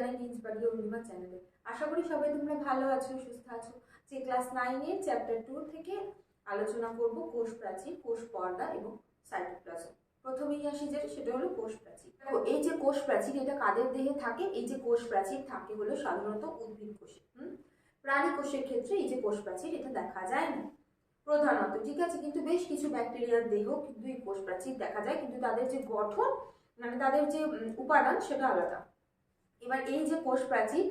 জানাই নিজ বাড়ি অরুণিমা চ্যানেলে আশা করি সবাই তোমরা ভালো আছো, সুস্থ আছো। যে ক্লাস নাইনের চ্যাপ্টার টু থেকে আলোচনা করব কোষ প্রাচীর, কোষ পর্দা এবং সাইটোপ্লাজম প্রথমেই আসি যে সেটা হলো কোষ প্রাচীর। দেখো, এই যে কোষ প্রাচীর, এটা কাদের দেহে থাকে? এই যে কোষ প্রাচীর থাকে হলো সাধারণত উদ্ভিদ কোষে। হুম? প্রাণী কোষের ক্ষেত্রে এই যে কোষ প্রাচীর, এটা দেখা যায় না। প্রধানত, ঠিক আছে, কিন্তু বেশ কিছু ব্যাকটেরিয়ার দেহ কিন্তু এই কোষ প্রাচীর দেখা যায়, কিন্তু তাদের যে গঠন মানে তাদের যে উপাদান, সেটা আলাদা। এবার এই যে কোষ প্রাচীর,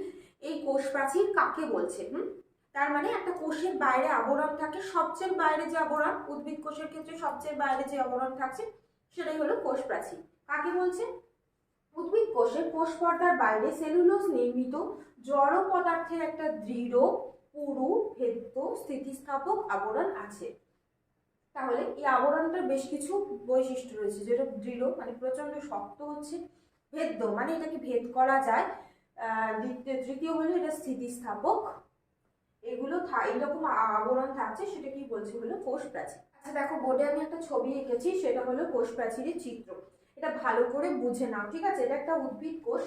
এই কোষ প্রাচীর কাকে বলছে, হুম? তার মানে একটা কোষের বাইরে আবরণ থাকে, সবচেয়ে বাইরে যে আবরণ, উদ্ভিদ কোষের ক্ষেত্রে সবচেয়ে বাইরে যে আবরণ থাকছে, সেটাই হলো কোষ প্রাচীর। কাকে বলছে? উদ্ভিদ কোষের কোষ পর্দার বাইরে সেলুলোজ নির্মিত জড় পদার্থের একটা দৃঢ়, পুরু, ভেদ্য, স্থিতিস্থাপক আবরণ আছে। তাহলে এই আবরণটার বেশ কিছু বৈশিষ্ট্য রয়েছে, যেটা দৃঢ় মানে প্রচণ্ড শক্ত হচ্ছে ভেদ্য মানে এটাকে ভেদ করা যায়। তৃতীয় হলো এটা স্থিতিস্থাপক। এগুলো এইরকম আবরণ থাকছে সেটা কি বলছে হলো কোষ প্রাচীর আচ্ছা দেখো, বোর্ডে আমি একটা ছবি এঁকেছি, সেটা হলো কোষ প্রাচীরের চিত্র। এটা ভালো করে বুঝে নাও, ঠিক আছে? এটা একটা উদ্ভিদ কোষ।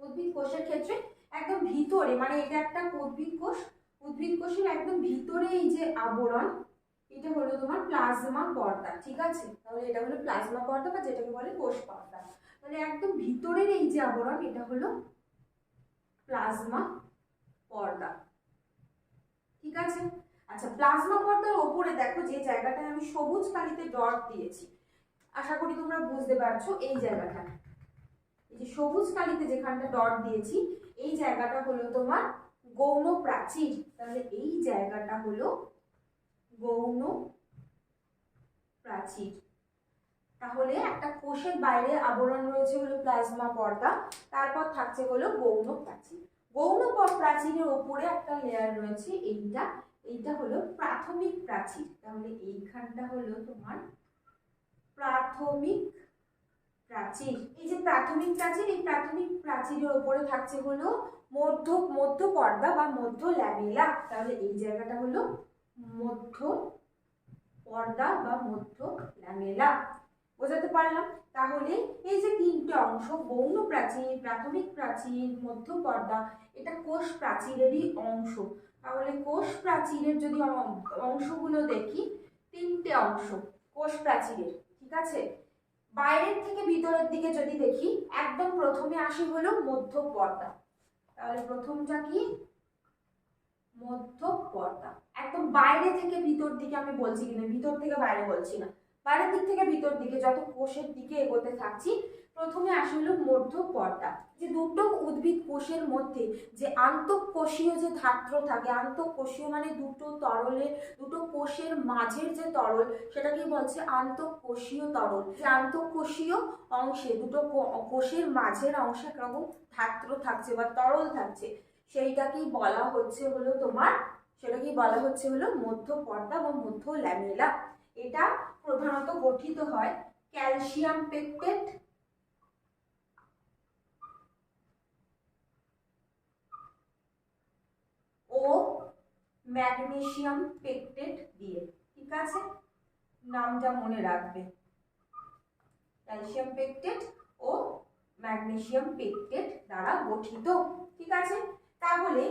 উদ্ভিদ কোষের ক্ষেত্রে একদম ভিতরে মানে এটা একটা উদ্ভিদ কোষ। উদ্ভিদ কোষের একদম ভিতরে এই যে আবরণ, এটা হলো তোমার প্লাজমা পর্দা, ঠিক আছে? তাহলে এটা হলো প্লাজমা পর্দা বা যেটাকে বলে কোষ পর্দা। তাহলে একদম ভিতরের এই যে আবরণ, এটা হলো প্লাজমা পর্দা। ঠিক আছে? আচ্ছা প্লাজমা পর্দার ওপরে দেখো যে জায়গাটায় আমি সবুজ কালিতে ডট দিয়েছি। আশা করি তোমরা বুঝতে পারছ এই জায়গাটা। এই যে সবুজ কালিতে যেখানটা ডট দিয়েছি, এই জায়গাটা হলো তোমার গৌণ প্রাচীর। তাহলে এই জায়গাটা হলো গৌণ প্রাচীর। তাহলে একটা কোষের বাইরে আবরণ রয়েছে হলো প্লাজমা পর্দা, তারপর থাকছে হলো গৌণ প্রাচীর। গৌণ প্রাচীরের ওপরে একটা লেয়ার রয়েছে, এইটা এইটা হলো প্রাথমিক প্রাচীর। তাহলে এইখানটা হলো তোমার প্রাথমিক প্রাচীর। এই যে প্রাথমিক প্রাচীর, এই প্রাথমিক প্রাচীরের ওপরে থাকছে হলো মধ্য মধ্য পর্দা বা মধ্য ল্যামেলা। তাহলে এই জায়গাটা হলো মধ্য পর্দা বা মধ্য ল্যামেলা। বোঝাতে পারলাম। তাহলে এই যে তিনটে অংশ গৌণ প্রাচীর, প্রাথমিক প্রাচীর, মধ্য পর্দা, এটা কোষ প্রাচীরেরই অংশ। তাহলে কোষ প্রাচীরের যদি অংশগুলো দেখি, তিনটে অংশ কোষ প্রাচীরের, ঠিক আছে? বাইরের থেকে ভিতরের দিকে যদি দেখি, একদম প্রথমে আসি হলো মধ্য পর্দা। তাহলে প্রথমটা কি? মধ্য পর্দা। একদম বাইরে থেকে ভিতর দিকে আমি বলছি কিনা? ভিতর থেকে বাইরে বলছি না। বাইরের দিক থেকে ভিতর দিকে, যত কোষের দিকে এগোতে থাকছি, প্রথমে আসে হলো মধ্য পর্দা। যে দুটো উদ্ভিদ কোষের মধ্যে, যে আন্তঃকোষীয় যে ধাত্র থাকে, আন্তঃকোষীয় মানে দুটো তরলের দুটো কোষের মাঝের যে তরল, সেটাকেই বলছে আন্তঃকোষীয় তরল। যে আন্তঃকোষীয় অংশে, দুটো কোষের মাঝের অংশে একরকম ধাত্র থাকছে বা তরল থাকছে, সেইটাকেই বলা হচ্ছে হলো তোমার, সেটাকেই বলা হচ্ছে হলো মধ্য পর্দা বা মধ্য ল্যামেলা। এটা প্রধানত গঠিত হয় ক্যালসিয়াম পেকটেট ও ম্যাগনেসিয়াম পেকটেট দিয়ে, ঠিক আছে? নামটা মনে রাখবে। ক্যালসিয়াম পেকটেট ও ম্যাগনেসিয়াম পেকটেট দ্বারা গঠিত, ঠিক আছে? তাহলে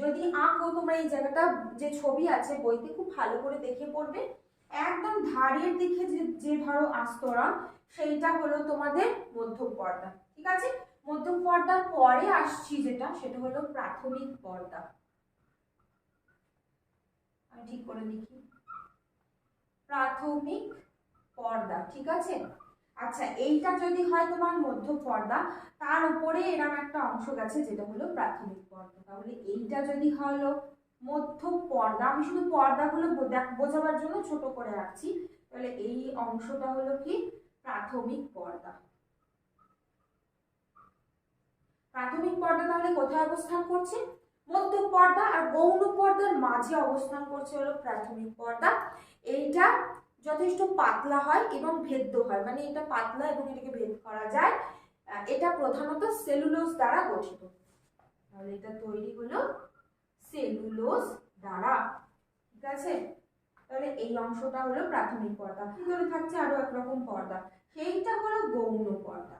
যদি আঁকো, তোমরা এই জায়গাটা, যে ছবি আছে, বইতে খুব ভালো করে দেখে পড়বে। একদম ধারের দিকে যে যে ধরো আস্তরণ, সেইটা হলো তোমাদের মধ্যম পর্দা, ঠিক আছে? মধ্যম পর্দার পরে আসছি যেটা, সেটা হলো প্রাথমিক পর্দা। আমি ঠিক করে লিখি। প্রাথমিক পর্দা, ঠিক আছে? আচ্ছা এইটা যদি হয় তোমার মধ্য পর্দা, তার উপরে এরকম একটা অংশ গেছে যেটা হলো প্রাথমিক পর্দা। তাহলে এইটা যদি হলো মধ্য পর্দা, আমি শুধু পর্দাগুলো বোঝাবার জন্য ছোট করে রাখছি। তাহলে এই অংশটা হলো কি? প্রাথমিক পর্দা। প্রাথমিক পর্দা তাহলে কোথায় অবস্থান করছে? মধ্য পর্দা আর গৌণ পর্দার মাঝে অবস্থান করছে হলো প্রাথমিক পর্দা। এইটা যথেষ্ট পাতলা হয় এবং ভেদ্য হয় মানে এটা পাতলা এবং এটাকে ভেদ করা যায়। এটা প্রধানত সেলুলোজ দ্বারা গঠিত। তাহলে এটা তৈরি হলো সেলুলোজ দ্বারা। ঠিক আছে? তাহলে এই অংশটা হলো প্রাথমিক পর্দা। ভিতরে থাকছে আরও একরকম পর্দা। সেইটা হলো গৌণ পর্দা।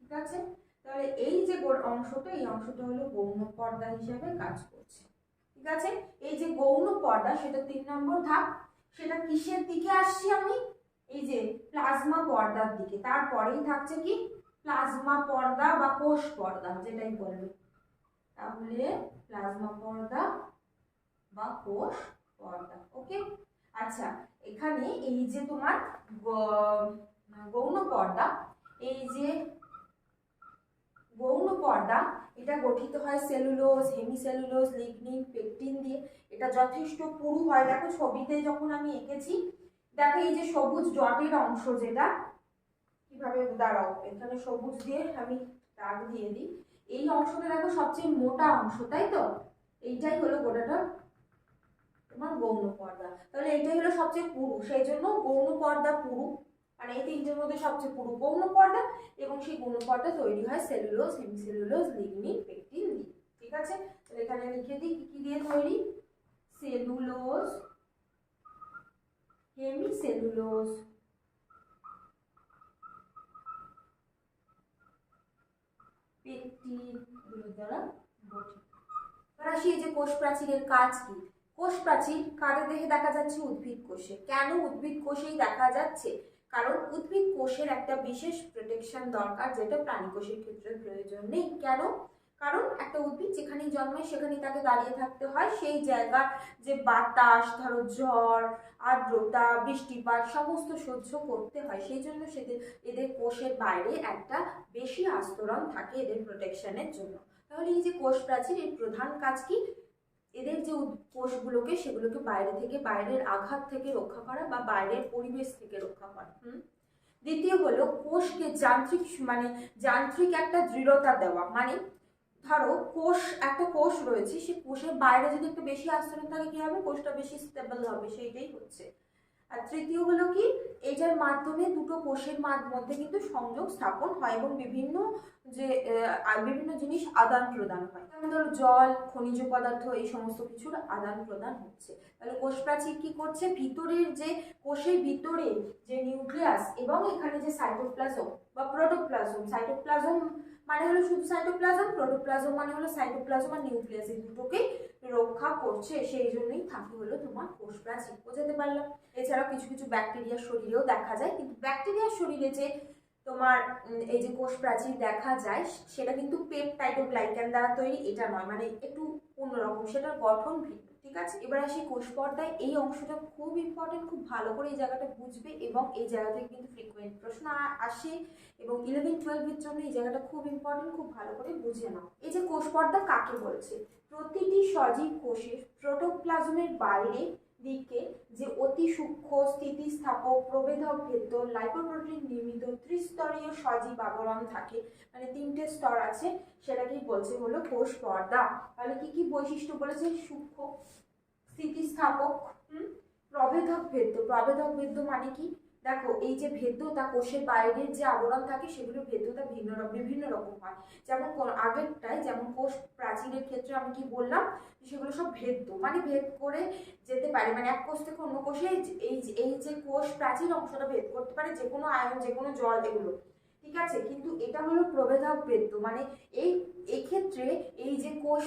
ঠিক আছে? তাহলে এই যে অংশটা, এই অংশটা হলো গৌণ পর্দা হিসেবে কাজ করছে। ঠিক আছে? এই যে গৌণ পর্দা, সেটা তিন নম্বর ধাপ। সেটা কিসের দিকে আসছি আমি? এই যে প্লাজমা পর্দার দিকে। তারপরেই থাকছে কি? প্লাজমা পর্দা বা কোষ পর্দা, যেটাই বলবে তাহলে প্লাজমা পর্দা বা কোষ পর্দা, ওকে? আচ্ছা এখানে এই যে তোমার গৌণ পর্দা, এই যে গৌণ পর্দা, এটা গঠিত হয় সেলুলোজ, হেমিসেলুলোজ, লিগনিন, পেকটিন দিয়ে। এটা যথেষ্ট পুরু হয়। দেখো ছবিতে যখন আমি এঁকেছি, দেখো এই যে সবুজ ডটের অংশ যেটা কীভাবে? দাঁড়াও, এখানে সবুজ দিয়ে আমি দাগ দিয়ে দিই। এই অংশটা দেখো সবচেয়ে মোটা অংশ, তাই তো? এইটাই হলো গোটাটা তোমার গৌণ পর্দা। তাহলে এইটাই হলো সবচেয়ে পুরু, সেই জন্য গৌণ পর্দা পুরু। মানে এই তিনটের মধ্যে সবচেয়ে পুরু গৌণ পর্দা এবং সেই গৌণ পর্দা তৈরি হয় সেলুলোজ হেমিসেলুলোজ লিগনিন পেকটিন ঠিক আছে? তাহলে এখানে লিখে দিই, কি কি দিয়ে তৈরি? সেলুলোজ হেমিসেলুলোজ পেকটিন এগুলোর দ্বারা গঠিত। এবার আসি এই যে কোষ প্রাচীরের কাজ কি? কোষ প্রাচীর কাদের দেহে দেখা যাচ্ছে উদ্ভিদ কোষে। কেন উদ্ভিদ কোষেই দেখা যাচ্ছে? কারণ উদ্ভিদ কোষের একটা বিশেষ প্রোটেকশন দরকার যেটা প্রাণী কোষের ক্ষেত্রে প্রয়োজন নেই। কেন? কারণ একটা উদ্ভিদ যেখানেই জন্মায়, সেখানেই তাকে দাঁড়িয়ে থাকতে হয়। সেই জায়গার যে বাতাস, ধরো ঝড়, আর্দ্রতা, বৃষ্টিপাত, সমস্ত সহ্য করতে হয়। সেই জন্য সেদের, এদের কোষের বাইরে একটা বেশি আস্তরণ থাকে এদের প্রোটেকশনের জন্য। তাহলে এই যে কোষ প্রাচীর, এর প্রধান কাজ কি? এদের যে কোষগুলোকে, সেগুলোকে বাইরে থেকে, বাইরের আঘাত থেকে রক্ষা করা বা বাইরের পরিবেশ থেকে রক্ষা করা। হুম? দ্বিতীয় হলো কোষকে যান্ত্রিক মানে যান্ত্রিক একটা দৃঢ়তা দেওয়া। মানে ধরো, কোষ, একটা কোষ রয়েছে সেই কোষের বাইরে যদি একটু বেশি আস্তরণ থাকে, কি হবে? কোষটা বেশি স্টেবল হবে, সেইটাই হচ্ছে। আর তৃতীয় হলো কি? এটার মাধ্যমে দুটো কোষের মধ্যে কিন্তু সংযোগ স্থাপন হয় এবং বিভিন্ন যে বিভিন্ন জিনিস আদান প্রদান হয়। যেমন ধরো জল, খনিজ পদার্থ, এই সমস্ত কিছুর আদান প্রদান হচ্ছে। তাহলে কোষ প্রাচীর কি করছে? ভিতরের যে, কোষের ভিতরে যে নিউক্লিয়াস এবং এখানে যে সাইটোপ্লাজম বা প্রোটোপ্লাজম, সাইটোপ্লাজম মানে হলো শুধু সাইটোপ্লাজম, প্রোটোপ্লাজম মানে হলো সাইটোপ্লাজম আর নিউক্লিয়াস এই দুটোকেই রক্ষা করছে। সেই জন্যই থাকে হলো তোমার কোষ প্রাচীর বোঝাতে পারলাম? এছাড়াও কিছু কিছু ব্যাকটেরিয়ার শরীরেও দেখা যায়। কিন্তু ব্যাকটেরিয়ার শরীরে যে তোমার এই যে কোষ প্রাচীর দেখা যায়, সেটা কিন্তু পেপটাইডোগ্লাইকান দ্বারা তৈরি, এটা নয় মানে একটু অন্যরকম, সেটার গঠন ভিন্ন, ঠিক আছে? এবার আসি কোষ পর্দায়, এই অংশটা খুব ইম্পর্টেন্ট খুব ভালো করে এই জায়গাটা বুঝবে এবং এই জায়গা থেকে কিন্তু ফ্রিকোয়েন্ট প্রশ্ন আসে এবং ইলেভেন টুয়েলভের জন্য এই জায়গাটা খুব ইম্পর্টেন্ট খুব ভালো করে বুঝে নাও। এই যে কোষ পর্দা কাকে বলছে? প্রতিটি সজীব কোষের প্রোটোপ্লাজমের বাইরে দিকে যে অতি সূক্ষ্ম স্থিতিস্থাপক প্রবেদক ভেদ্য লাইপোপ্রোটিন নির্মিত ত্রিস্তরীয় সজীব আবরণ থাকে। মানে তিনটে স্তর আছে, সেটাকেই বলছে হলো কোষ পর্দা। তাহলে কি কি বৈশিষ্ট্য বলেছে? সূক্ষ্ম স্থিতিস্থাপক প্রভেদক ভেদ্য। প্রভেদক ভেদ্য মানে কি? দেখো, এই যে ভেদ্যতা কোষের বাইরের যে আবরণ থাকে, সেগুলো ভেদ্যতা ভিন্ন বিভিন্ন রকম হয়। যেমন আগেরটায় যেমন কোষ প্রাচীরের ক্ষেত্রে আমি কি বললাম? সেগুলো সব ভেদ্য। মানে ভেদ করে যেতে পারে। মানে এক কোষ থেকে অন্য কোষে এই এই যে- কোষ প্রাচীর অংশটা ভেদ করতে পারে যে কোনো আয়ন, যে কোনো জল, এগুলো। ঠিক আছে? কিন্তু এটা হলো প্রভেদক ভেদ্য। মানে এই, এক্ষেত্রে এই যে কোষ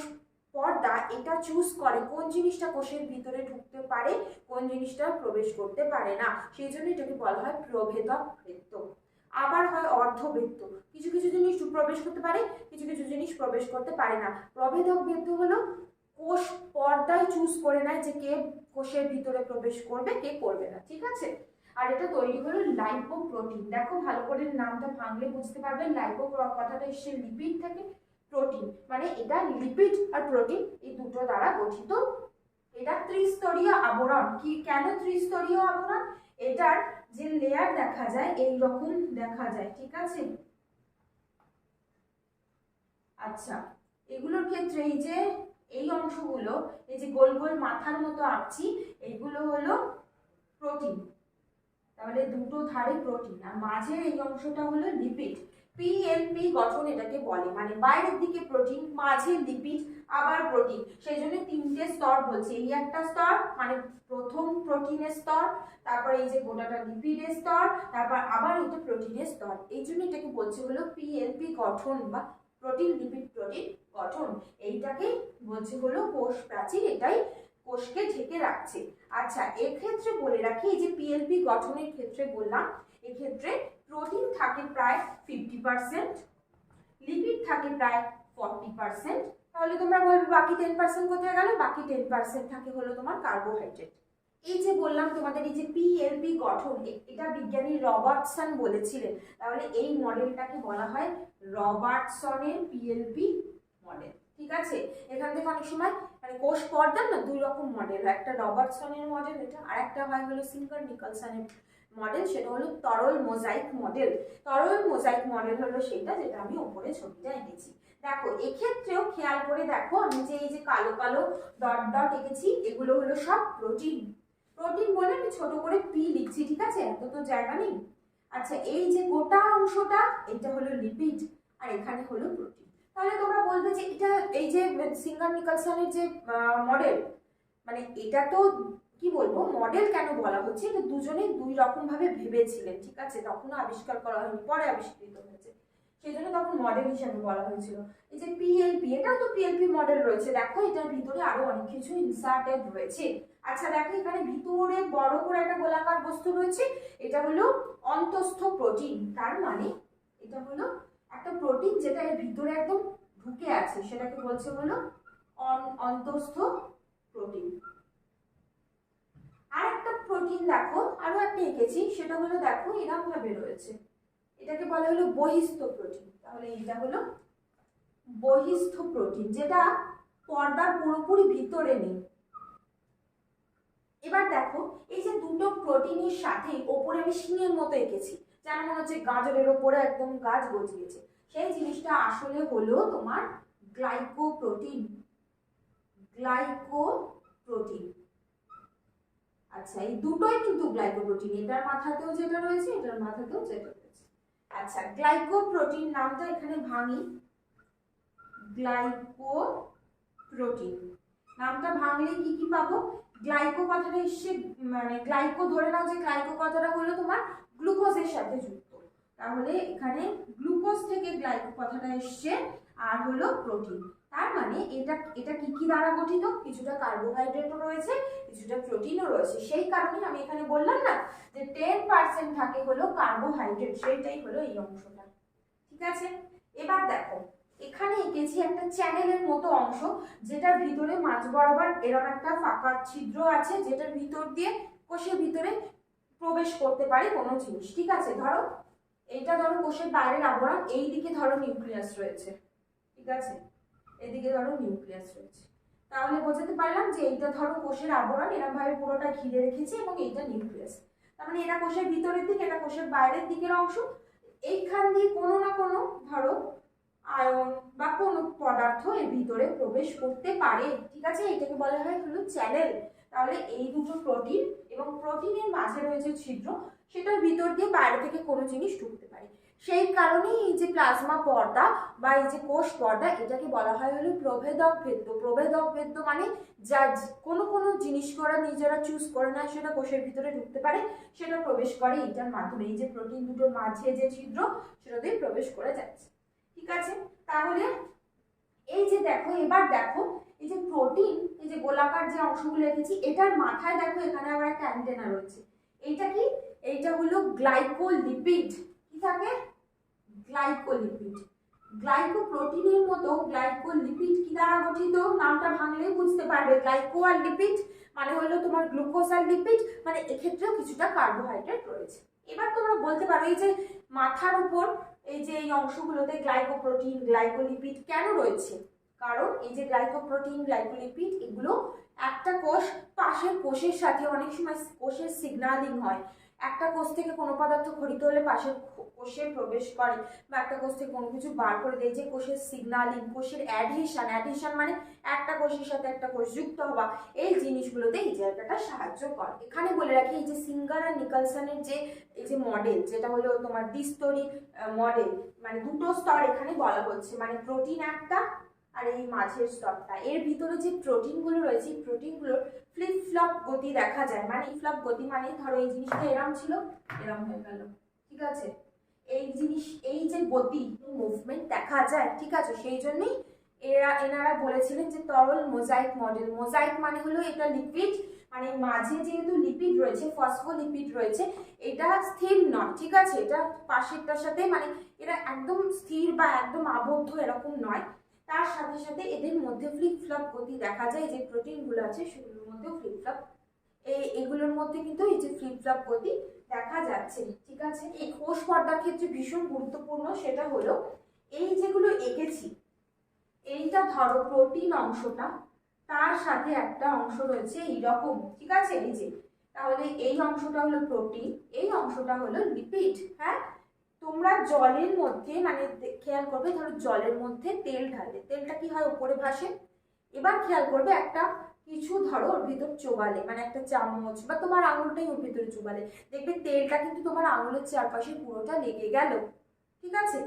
পর্দা, এটা চুজ করে কোন জিনিসটা কোষের ভিতরে ঢুকতে পারে, কোন জিনিসটা প্রবেশ করতে পারে না। সেই জন্য এটাকে বলা হয় প্রভেদক বৃত্ত। আবার হয় অর্ধবৃত্ত। কিছু কিছু জিনিস প্রবেশ করতে পারে, কিছু কিছু জিনিস প্রবেশ করতে পারে না। প্রভেদক বৃত্ত হলো কোষ পর্দায় চুজ করে নেয় যে কে কোষের ভিতরে প্রবেশ করবে, কে করবে না। ঠিক আছে? আর এটা তৈরি হলো লাইপো প্রোটিন দেখো ভালো করে নামটা ভাঙলে বুঝতে পারবে লাইপো কথাটা এসে লিপিড থেকে। প্রোটিন মানে এটা লিপিড আর প্রোটিন এই দুটো দ্বারা গঠিত। এটা ত্রিস্তরীয় আবরণ। কি, কেন ত্রিস্তরীয় আবরণ? এটার যে লেয়ার দেখা যায়, এই রকম দেখা যায়, ঠিক আছে? আচ্ছা এগুলোর ক্ষেত্রে এই যে, এই অংশগুলো, এই যে গোল গোল মাথার মতো আঁকছি, এইগুলো হলো প্রোটিন তাহলে দুটো ধারে প্রোটিন আর মাঝের এই অংশটা হলো লিপিড পিএলপি গঠন এটাকে বলে। মানে বাইরের দিকে প্রোটিন মাঝে লিপিড আবার প্রোটিন সেই জন্য তিনটে স্তর বলছে। এই একটা স্তর মানে প্রথম প্রোটিনের স্তর, তারপর এই যে গোটাটা লিপিডের স্তর, তারপর আবার এটা প্রোটিনের স্তর। এই জন্য এটাকে বলছে হলো পিএলপি গঠন বা প্রোটিন লিপিড প্রোটিন গঠন। এইটাকে বলছে হলো কোষ প্রাচীর, এটাই কোষকে ঢেকে রাখছে। আচ্ছা এক্ষেত্রে বলে রাখি, এই যে পিএলপি গঠনের ক্ষেত্রে বললাম, এক্ষেত্রে প্রোটিন থাকে প্রায় ফিফটি পার্সেন্ট লিপিড থাকে প্রায় ফর্টি পার্সেন্ট তাহলে তোমরা বলবে বাকি টেন পার্সেন্ট কোথায় গেল? বাকি টেন পার্সেন্ট থাকে হলো তোমার কার্বোহাইড্রেট এই যে বললাম তোমাদের এই যে পিএলপি গঠন এটা বিজ্ঞানী রবার্টসন বলেছিলেন। তাহলে এই মডেলটাকে বলা হয় রবার্টসনের পিএলপি মডেল, ঠিক আছে? এখান থেকে অনেক সময় মানে কোষ পর্দার না, দুই রকম মডেল একটা রবার্টসনের মডেল, এটা আর একটা হয় হলো সিঙ্গার নিকলসনের মডেল সেটা হলো তরল মোজাইক মডেল তরল মোজাইক মডেল হলো সেটা যেটা আমি ওপরে ছবিটা এঁকেছি দেখো, এক্ষেত্রেও খেয়াল করে দেখো, আমি যে এই যে কালো কালো ডট ডট এঁকেছি, এগুলো হলো সব প্রোটিন প্রোটিন বলে আমি ছোট করে পি লিখছি, ঠিক আছে? এত তো জায়গা নেই। আচ্ছা এই যে গোটা অংশটা, এটা হলো লিপিড আর এখানে হলো প্রোটিন তাহলে তোমরা বলবে যে এটা এই যে সিঙ্গার নিকলসনের যে মডেল মানে এটা তো কি বলব মডেল কেন বলা হচ্ছে? এটা দুজনেই দুই রকম ভাবে ভেবেছিলেন, ঠিক আছে? তখনও আবিষ্কার করা হয়নি, পরে আবিষ্কৃত হয়েছে। সেই জন্য তখন মডেল হিসাবে বলা হয়েছিল। এই যে পিএলপি এটাও তো পিএলপি মডেল রয়েছে। দেখো, এটার ভিতরে আরও অনেক কিছু ইনসার্টেড রয়েছে। আচ্ছা দেখো, এখানে ভিতরে বড় করে একটা গোলাকার বস্তু রয়েছে। এটা হলো অন্তস্থ প্রোটিন তার মানে এটা হলো একটা প্রোটিন যেটা এর ভিতরে একদম ঢুকে আছে। সেটাকে বলছে হলো অন- অন্তস্থ প্রোটিন প্রোটিন দেখো? আরও একটা এঁকেছি, সেটা হলো দেখো এরকম ভাবে রয়েছে। এটাকে বলা হলো বহিস্থ প্রোটিন। তাহলে এটা হলো বহিস্থ প্রোটিন, যেটা পর্দার পুরোপুরি ভিতরে নেই। এবার দেখো, এই যে দুটো প্রোটিনের সাথে ওপরে আমি শিঙের মতো এঁকেছি, যেন মনে হচ্ছে গাজরের ওপরে একদম গাছ গজিয়েছে। সেই জিনিসটা আসলে হলো তোমার গ্লাইকোপ্রোটিন। গ্লাইকোপ্রোটিন। আচ্ছা এই দুটোই কিন্তু গ্লাইকোপ্রোটিন এটার মাথাতেও যেটা রয়েছে, এটার মাথাতেও যেটা রয়েছে। আচ্ছা গ্লাইকোপ্রোটিন নামটা এখানে ভাঙি। গ্লাইকোপ্রোটিন নামটা ভাঙলে কি কি পাবো? গ্লাইকো কথাটা এসছে মানে গ্লাইকো ধরে নাও যে গ্লাইকো কথাটা হলো তোমার গ্লুকোজের সাথে যুক্ত। তাহলে এখানে গ্লুকোজ থেকে গ্লাইকো কথাটা এসছে, আর হলো প্রোটিন তার মানে এটা এটা কি কি দ্বারা গঠিত? কিছুটা কার্বোহাইড্রেটও রয়েছে, কিছুটা প্রোটিনও রয়েছে। সেই কারণে আমি এখানে বললাম না যে টেন পার্সেন্ট থাকে হলো কার্বোহাইড্রেট সেইটাই হলো এই অংশটা। ঠিক আছে? এবার দেখো, এখানে এঁকেছি একটা চ্যানেলের মতো অংশ, যেটার ভিতরে মাঝ বরাবর এরকম একটা ফাঁকা ছিদ্র আছে, যেটার ভিতর দিয়ে কোষের ভিতরে প্রবেশ করতে পারে কোনো জিনিস। ঠিক আছে? ধরো, এইটা ধরো কোষের বাইরের আবরণ এই দিকে ধরো নিউক্লিয়াস রয়েছে। ঠিক আছে? এদিকে ধরো নিউক্লিয়াস রয়েছে। তাহলে বোঝাতে পারলাম যে এইটা ধরো কোষের আবরণ এরকম ভাবে পুরোটা ঘিরে রেখেছি এবং এইটা নিউক্লিয়াস তার মানে এটা কোষের ভিতরের দিক, এটা কোষের বাইরের দিকের অংশ। এইখান দিয়ে কোনো না কোনো ধরো আয়ন বা কোনো পদার্থ এর ভিতরে প্রবেশ করতে পারে, ঠিক আছে? এটাকে বলা হয় হলো চ্যানেল তাহলে এই দুটো প্রোটিন এবং প্রোটিনের মাঝে রয়েছে ছিদ্র, সেটার ভিতর দিয়ে বাইরে থেকে কোনো জিনিস ঢুকতে পারে। সেই কারণেই এই যে প্লাজমা পর্দা বা এই যে কোষ পর্দা, এটাকে বলা হয় হলো প্রভেদক ভেদ্য প্রভেদক ভেদ্য মানে যা কোনো কোনো জিনিস করা নিজেরা চুজ করে না, সেটা কোষের ভিতরে ঢুকতে পারে, সেটা প্রবেশ করে এইটার মাধ্যমে। এই যে প্রোটিন দুটোর মাঝে যে ছিদ্র সেটা দিয়ে প্রবেশ করে যাচ্ছে। ঠিক আছে? তাহলে এই যে দেখো, এবার দেখো, এই যে প্রোটিন, এই যে গোলাকার যে অংশগুলো রেখেছি, এটার মাথায় দেখো, এখানে আবার একটা অ্যান্টেনা রয়েছে। এইটা কি? এইটা হলো গ্লাইকোলিপিড কি থাকে? গ্লাইকোলিপিড। গ্লাইকোপ্রোটিনের মতো গ্লাইকোলিপিড কি দ্বারা গঠিত? নামটা ভাঙলেই বুঝতে পারবে। গ্লাইকো আর লিপিড মানে হলো তোমার গ্লুকোজ আর লিপিড মানে এক্ষেত্রেও কিছুটা কার্বোহাইড্রেট রয়েছে। এবার তোমরা বলতে পারো, এই যে মাথার উপর এই যে এই অংশগুলোতে গ্লাইকোপ্রোটিন, গ্লাইকোলিপিড কেন রয়েছে? কারণ এই যে গ্লাইকোপ্রোটিন, গ্লাইকোলিপিড, এগুলো একটা কোষ পাশের কোষের সাথে অনেক সময় কোষের সিগন্যালিং হয়। একটা কোষ থেকে কোনো পদার্থ খরিত হলে পাশের কোষে প্রবেশ করে বা একটা কোষ থেকে কোনো কিছু বার করে দেয়, যে কোষের সিগনালিং কোষের অ্যাডহেশন অ্যাডহেশন মানে একটা কোষের সাথে একটা কোষ যুক্ত হওয়া, এই জিনিসগুলোতে এই জায়গাটা সাহায্য করে। এখানে বলে রাখি, এই যে সিঙ্গার আর নিকলসনের যে, এই যে মডেল যেটা হলো তোমার দ্বিস্তরী মডেল মানে দুটো স্তর এখানে বলা হচ্ছে মানে প্রোটিন একটা আর এই মাঝের স্তরটা। এর ভিতরে যে প্রোটিনগুলো রয়েছে, এই প্রোটিনগুলোর ফ্লিপ ফ্লপ গতি দেখা যায়। মানে ফ্লপ গতি মানে ধরো এই জিনিসটা এরম ছিল, এরম হয়ে গেল। ঠিক আছে? এই জিনিস, এই যে গতি মুভমেন্ট দেখা যায়, ঠিক আছে? সেই জন্যই এরা, এনারা বলেছিলেন যে তরল মোজাইক মডেল। মোজাইক মানে হলো এটা লিপিড মানে মাঝে যেহেতু লিপিড রয়েছে ফসফোলিপিড রয়েছে, এটা স্থির নয়, ঠিক আছে? এটা পাশেরটার সাথে মানে এরা একদম স্থির বা একদম আবদ্ধ এরকম নয়। তার সাথে সাথে এদের মধ্যে ফ্লিপ ফ্লপ গতি দেখা যায়, যে প্রোটিনগুলো আছে সেগুলোর মধ্যেও ফ্লিপ ফ্লপ এই এগুলোর মধ্যে কিন্তু এই যে ফ্লিপ ফ্লপ গতি দেখা যাচ্ছে, ঠিক আছে? এই কোষ পর্দার ক্ষেত্রে ভীষণ গুরুত্বপূর্ণ সেটা হলো, এই যেগুলো এঁকেছি, এইটা ধরো প্রোটিন অংশটা, তার সাথে একটা অংশ রয়েছে এইরকম, ঠিক আছে? এই যে, তাহলে এই অংশটা হলো প্রোটিন এই অংশটা হলো লিপিড হ্যাঁ? তোমরা জলের মধ্যে মানে খেয়াল করবে, ধরো জলের মধ্যে তেল ঢালে। তেলটা কি হয়? উপরে ভাসে। এবার খেয়াল করবে একটা কিছু ধরো ওর ভিতর চোবালে মানে একটা চামচ বা তোমার আঙুলটাই ওর ভিতরে চোবালে। দেখবে তেলটা কিন্তু তোমার আঙুলের চারপাশে পুরোটা লেগে গেল। ঠিক আছে?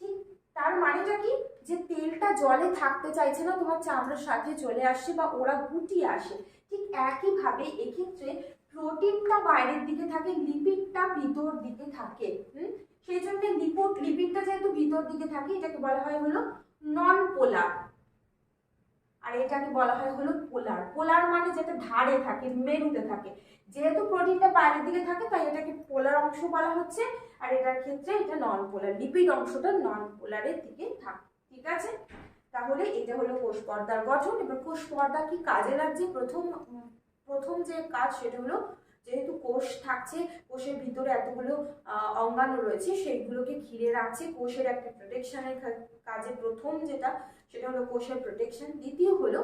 ঠিক তার মানেটা কি? যে তেলটা জলে থাকতে চাইছে না, তোমার চামড়ার সাথে চলে আসছে বা ওরা গুটিয়ে আসে। ঠিক একইভাবে এক্ষেত্রে প্রোটিনটা বাইরের দিকে থাকে লিপিডটা ভিতর দিকে থাকে। হুম? সেই জন্য লিপিড লিপিডটা যেহেতু ভিতর দিকে থাকে, এটাকে বলা হয় হলো নন পোলার আর এটাকে বলা হয় হলো পোলার পোলার মানে যেটা ধারে থাকে, মেরুতে থাকে। যেহেতু প্রোটিনটা বাইরের দিকে থাকে, তাই এটাকে পোলার অংশ বলা হচ্ছে। আর এটার ক্ষেত্রে এটা নন পোলার লিপিড অংশটা নন পোলারের দিকে থাকে। ঠিক আছে? তাহলে এটা হলো কোষ পর্দার গঠন। এবার কোষ পর্দা কি কাজে লাগছে? প্রথম প্রথম যে কাজ সেটা হলো যেহেতু কোষ থাকছে, কোষের ভিতরে এতগুলো অঙ্গাণু রয়েছে, সেইগুলোকে ঘিরে রাখছে। কোষের একটা প্রোটেকশনের কাজে প্রথম যেটা, সেটা হলো কোষের প্রোটেকশন দ্বিতীয় হলো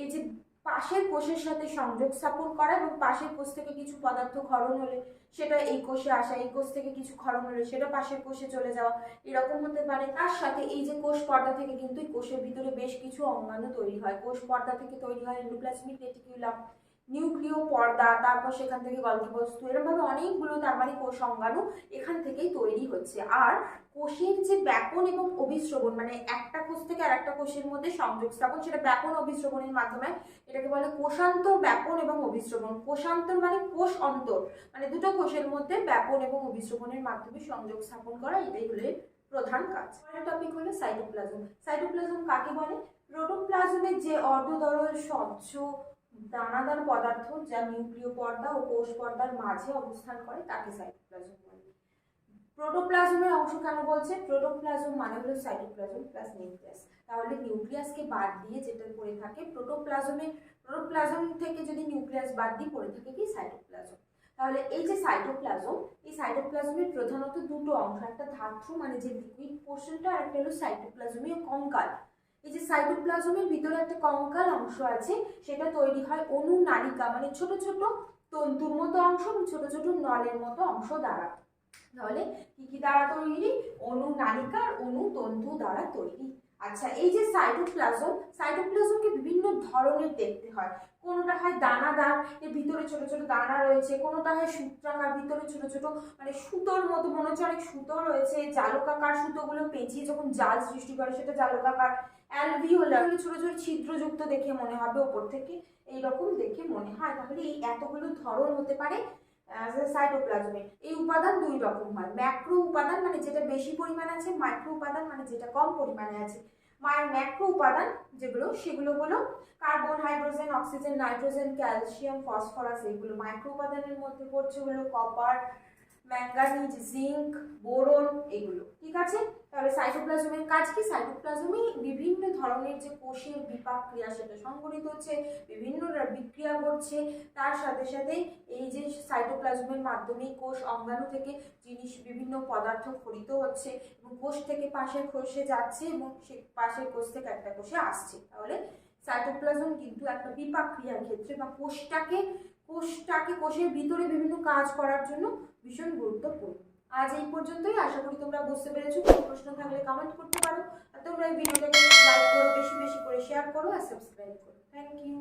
এই যে পাশের কোষের সাথে সংযোগ স্থাপন করা এবং পাশের কোষ থেকে কিছু পদার্থ ক্ষরণ হলে সেটা এই কোষে আসা, এই কোষ থেকে কিছু ক্ষরণ হলে সেটা পাশের কোষে চলে যাওয়া, এরকম হতে পারে। তার সাথে এই যে কোষ পর্দা থেকে কিন্তু কোষের ভিতরে বেশ কিছু অঙ্গাণু তৈরি হয়। কোষ পর্দা থেকে তৈরি হয় এন্ডোপ্লাজমিক রেটিকুলাম নিউক্লিয় পর্দা, তারপর সেখান থেকে গল্প বস্তু এরকমভাবে অনেকগুলো তার মানে কোষ অঙ্গাণু এখান থেকেই তৈরি হচ্ছে। আর কোষের যে ব্যাপন এবং অভিশ্রবণ মানে একটা কোষ থেকে আর একটা কোষের মধ্যে সংযোগ স্থাপন, সেটা ব্যাপন অভিশ্রবণের মাধ্যমে এটাকে বলে কোষান্তর ব্যাপন এবং অভিশ্রবণ কোষান্তর মানে কোষ অন্তর মানে দুটো কোষের মধ্যে ব্যাপন এবং অভিশ্রবণের মাধ্যমে সংযোগ স্থাপন করা, এটাই হলো প্রধান কাজ। টপিক হলো সাইটোপ্লাজম সাইটোপ্লাজম কাকে বলে? প্রোটোপ্লাজমের যে অর্ধতরল স্বচ্ছ দানাদার পদার্থ যা নিউক্লিয় পর্দা ও কোষ পর্দার মাঝে অবস্থান করে, তাকে সাইটোপ্লাজম বলে। প্রোটোপ্লাজমের অংশ কেন বলছে? প্রোটোপ্লাজম মানে হলো সাইটোপ্লাজম প্লাস নিউক্লিয়াস তাহলে নিউক্লিয়াসকে বাদ দিয়ে যেটা পড়ে থাকে প্রোটোপ্লাজমের প্রোটোপ্লাজম থেকে যদি নিউক্লিয়াস বাদ দিয়ে পড়ে থাকে কি? সাইটোপ্লাজম তাহলে এই যে সাইটোপ্লাজম এই সাইটোপ্লাজমের প্রধানত দুটো অংশ, একটা ধাত্র মানে যে লিকুইড পোর্শনটা আর একটা হলো সাইটোপ্লাজমীয় কঙ্কাল এই যে সাইটোপ্লাজমের ভিতরে একটা কঙ্কাল অংশ আছে, সেটা তৈরি হয় অনুনালিকা মানে ছোট ছোট তন্তুর মতো অংশ ছোট ছোট নলের মতো অংশ দ্বারা। তাহলে কি কি দ্বারা তৈরি? অনুনালিকা আর অনুতন্তু দ্বারা তৈরি। আচ্ছা এই যে সাইটোপ্লাজম সাইটোপ্লাজমকে বিভিন্ন ধরনের দেখতে হয়। কোনোটা হয় দানাদার, এর ভিতরে ছোট ছোট দানা রয়েছে। কোনোটা হয় সূত্রাকার, ভিতরে ছোট ছোট মানে সুতোর মতো মনে হচ্ছে অনেক সুতো রয়েছে। জালকাকার সুতোগুলো পেঁচিয়ে যখন জাল সৃষ্টি করে, সেটা জালকাকার। অ্যালভিওলার ছোট ছোট ছিদ্রযুক্ত দেখে মনে হবে, ওপর থেকে এইরকম দেখে মনে হয়। তাহলে এই এতগুলো ধরন হতে পারে সাইটোপ্লাজমে এই উপাদান দুই রকম হয়। ম্যাক্রো উপাদান মানে যেটা বেশি পরিমাণে আছে মাইক্রো উপাদান মানে যেটা কম পরিমাণে আছে। মায়ের ম্যাক্রো উপাদান যেগুলো, সেগুলো হলো carbon hydrogen oxygen nitrogen calcium phosphorus এইগুলো মাইক্রো উপাদানের মধ্যে পড়ছে হলো কপার ম্যাঙ্গানিজ জিঙ্ক বোরন এগুলো। ঠিক আছে? সাইটোপ্লাজমের কাজ কি? সাইটোপ্লাজমে বিভিন্ন ধরনের যে কোষের বিপাক ক্রিয়া সেটা সংঘটিত হচ্ছে, বিভিন্ন বিক্রিয়া ঘটছে। তার সাথে সাথে এই যে সাইটোপ্লাজমের মাধ্যমে কোষ অঙ্গাণু থেকে জিনিস, বিভিন্ন পদার্থ খরিত হচ্ছে এবং কোষ থেকে পাশের কোষে যাচ্ছে এবং সে পাশের কোষ থেকে একটা কোষে আসছে। তাহলে সাইটোপ্লাজম কিন্তু একটা বিপাক ক্রিয়ার ক্ষেত্রে বা কোষটাকে কোষটাকে কোষের ভিতরে বিভিন্ন কাজ করার জন্য ভীষণ গুরুত্বপূর্ণ। আজ এই পর্যন্তই। আশা করি তোমরা বুঝতে পেরেছ কোনো প্রশ্ন থাকলে কমেন্ট করতে পারো। আর তোমরা এই ভিডিওটাকে লাইক করো, বেশি বেশি করে শেয়ার করো আর সাবস্ক্রাইব করো। Thank you